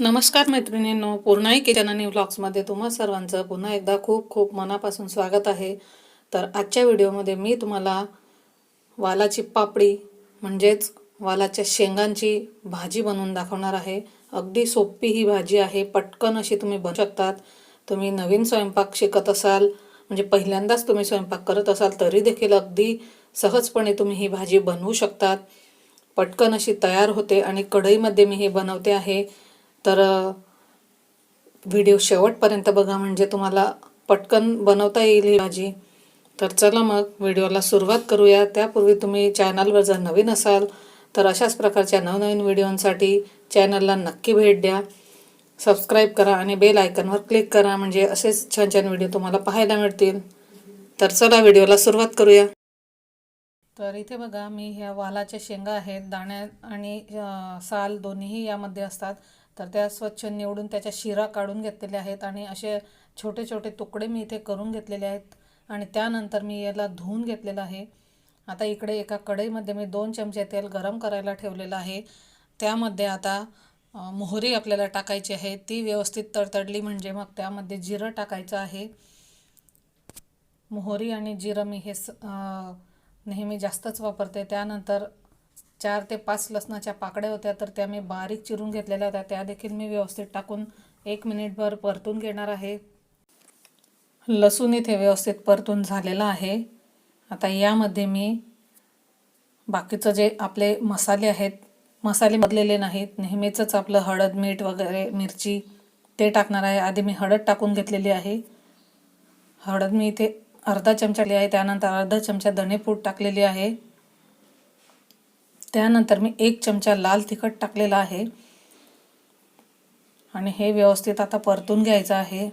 नमस्कार मैत्रिणींनो पूर्णाई किचन आणि व्लॉग्समध्ये तुम्हा सर्वांचं पुन्हा एकदा खूप खूप मनापासून स्वागत आहे. तर आजच्या व्हिडिओमध्ये मी तुम्हाला वालाची पापडी म्हणजेच वालाच्या शेंगांची भाजी बनवून दाखवणार आहे. अगदी सोपी ही भाजी आहे पटकन अशी तुम्ही बनवू शकतात. तुम्ही नवीन स्वयंपाक शिकत असाल म्हणजे पहिल्यांदाच तुम्ही स्वयंपाक करत असाल तरी देखील अगदी सहजपणे तुम्ही ही भाजी बनवू शकतात. पटकन अशी तयार होते आणि कढईमध्ये मी हे बनवते आहे. तर व्हिडिओ शेवटपर्यंत बघा म्हणजे तुम्हाला पटकन बनवता येईल ही भाजी. तर चला मग व्हिडिओला सुरुवात करूया. त्यापूर्वी तुम्ही चॅनलवर जर नवीन असाल तर अशाच प्रकारच्या नवनवीन व्हिडिओंसाठी चॅनलला नक्की भेट द्या. सबस्क्राईब करा आणि बेल आयकनवर क्लिक करा म्हणजे असेच छान छान व्हिडिओ तुम्हाला पाहायला मिळतील. तर चला व्हिडिओला सुरुवात करूया. तर इथे बघा मी ह्या वालाच्या शेंगा आहेत दाण्या आणि साल दोन्हीही यामध्ये असतात. तर त्या स्वच्छ निवडून त्याच्या शिरा काढून घेतलेल्या आहेत आणि असे छोटे छोटे तुकडे मी इथे करून घेतलेले आहेत. आणि त्यानंतर मी याला धुवून घेतलेलं आहे. आता इकडे एका कढईमध्ये मी दोन चमचे तेल गरम करायला ठेवलेलं आहे. त्यामध्ये आता मोहरी आपल्याला टाकायची आहे. ती व्यवस्थित तडतडली म्हणजे मग त्यामध्ये जिरं टाकायचं आहे. मोहरी आणि जिरं मी हे स नेहमी जास्तच वापरते. त्यानंतर चार ते पाच लसणाच्या पाकड्या होत्या तर त्या मी बारीक चिरून घेतलेल्या होत्या. त्या देखील मी व्यवस्थित टाकून एक मिनिटभर परतून घेणार आहे. लसूण इथे व्यवस्थित परतून झालेला आहे. आता यामध्ये मी बाकीचं जे आपले मसाले आहेत मसाले बदलेले नाहीत. नेहमीचंच आपलं हळद मीठ वगैरे मिरची ते टाकणार आहे. आधी मी हळद टाकून घेतलेली आहे. हळद मी इथे अर्धा चमचा टाकली आहे. त्यानंतर अर्धा चमचा धणेपूड टाकलेली आहे. त्यानंतर मी एक चमचा लाल तिखट टाकलेला आहे. आणि हे व्यवस्थित आता परतून घ्यायचं आहे.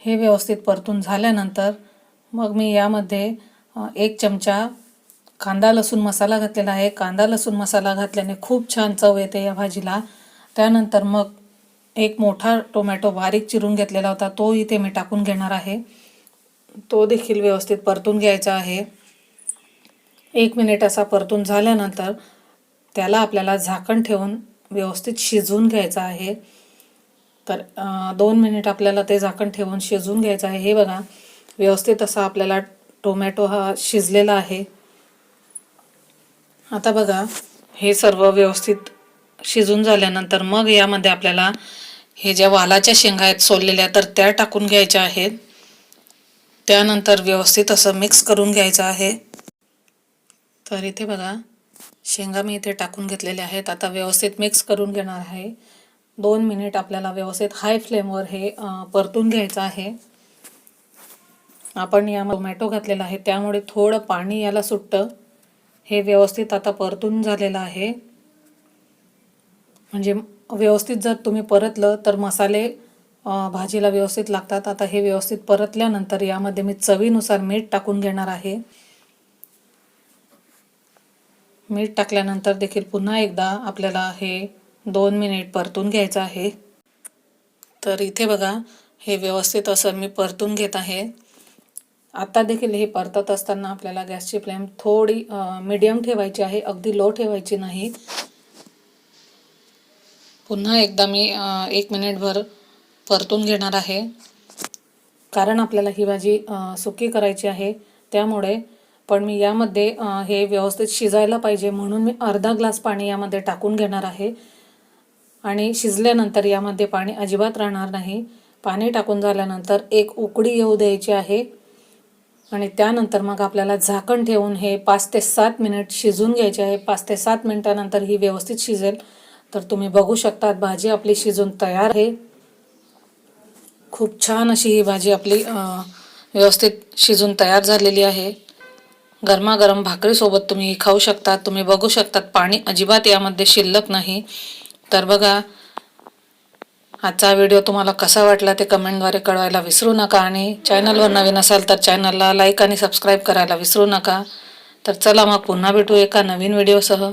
हे व्यवस्थित परतून झाल्यानंतर मग मी यामध्ये एक चमचा कांदा लसूण मसाला घातलेला आहे. कांदा लसूण मसाला घातल्याने खूप छान चव येते या भाजीला. त्यानंतर मग एक मोठा टोमॅटो बारीक चिरून घेतलेला होता. तो इथे मी टाकून घेणार आहे. तो देखील व्यवस्थित परतून घ्यायचा आहे. एक मिनिट असा परतून झाल्यानंतर त्याला आपल्याला झाकण ठेवून व्यवस्थित शिजवून घ्यायचं आहे. तर दोन मिनिट आपल्याला ते झाकण ठेवून शिजवून घ्यायचं आहे. हे बघा व्यवस्थित असा आपल्याला टोमॅटो हा शिजलेला आहे. आता बघा हे सर्व व्यवस्थित शिजून झाल्यानंतर मग यामध्ये आपल्याला हे ज्या वालाच्या शेंगा आहेत सोललेल्या तर त्या टाकून घ्यायच्या आहेत. त्यानंतर व्यवस्थित असं मिक्स करून घ्यायचं आहे. तर इथे बघा शेंगा मी इथे टाकून घेतलेल्या आहेत. आता व्यवस्थित मिक्स करून घेणार आहे. दोन मिनिट आपल्याला व्यवस्थित हाय फ्लेमवर हे परतून घ्यायचं आहे. आपण या टोमॅटो घातलेला आहे त्यामुळे थोडं पाणी याला सुटतं. हे व्यवस्थित आता परतून झालेलं आहे. म्हणजे व्यवस्थित जर तुम्ही परतलं तर मसाले भाजीला व्यवस्थित लागतात. आता हे व्यवस्थित परतल्यानंतर यामध्ये मी चवीनुसार मीठ टाकून घेणार आहे. मीठ टाकल्यानंतर देखील पुन्हा एकदा आपल्याला हे दोन मिनिट परतून घ्यायचं आहे. तर इथे बघा हे व्यवस्थित असं मी परतून घेत आहे. आता देखील हे परतत असताना आपल्याला गॅसची फ्लेम थोडी मीडियम ठेवायची आहे. अगदी लो ठेवायची नाही. पुन्हा एकदा मी एक मिनिटभर परतून घेणार आहे. कारण आपल्याला ही भाजी सुकी करायची आहे. त्यामुळे पण मी यामध्ये हे व्यवस्थित शिजायला पाहिजे म्हणून मी अर्धा ग्लास पाणी यामध्ये टाकून घेणार आहे. आणि शिजल्यानंतर यामध्ये पाणी अजिबात राहणार नाही. पाणी टाकून झाल्यानंतर एक उकडी येऊ द्यायची आहे. आणि त्यानंतर मग आपल्याला झाकण ठेवून हे पाच ते सात मिनिट शिजून घ्यायचे आहे. पाच ते सात मिनिटानंतर ही व्यवस्थित शिजेल. तर तुम्ही बघू शकतात भाजी आपली शिजून तयार आहे. खूप छान अशी ही भाजी आपली व्यवस्थित शिजून तयार झालेली आहे. गरमागरम भाकरीसोबत तुम्ही ही खाऊ शकता तुम्ही बघू शकतात पाणी अजिबात यामध्ये शिल्लक नाही. तर बघा आजचा व्हिडिओ तुम्हाला कसा वाटला ते कमेंटद्वारे कळवायला विसरू नका आणि चॅनलवर नवीन असाल तर चॅनलला लाईक आणि सबस्क्राईब करायला विसरू नका. तर चला मग पुन्हा भेटू एका नवीन व्हिडिओसह.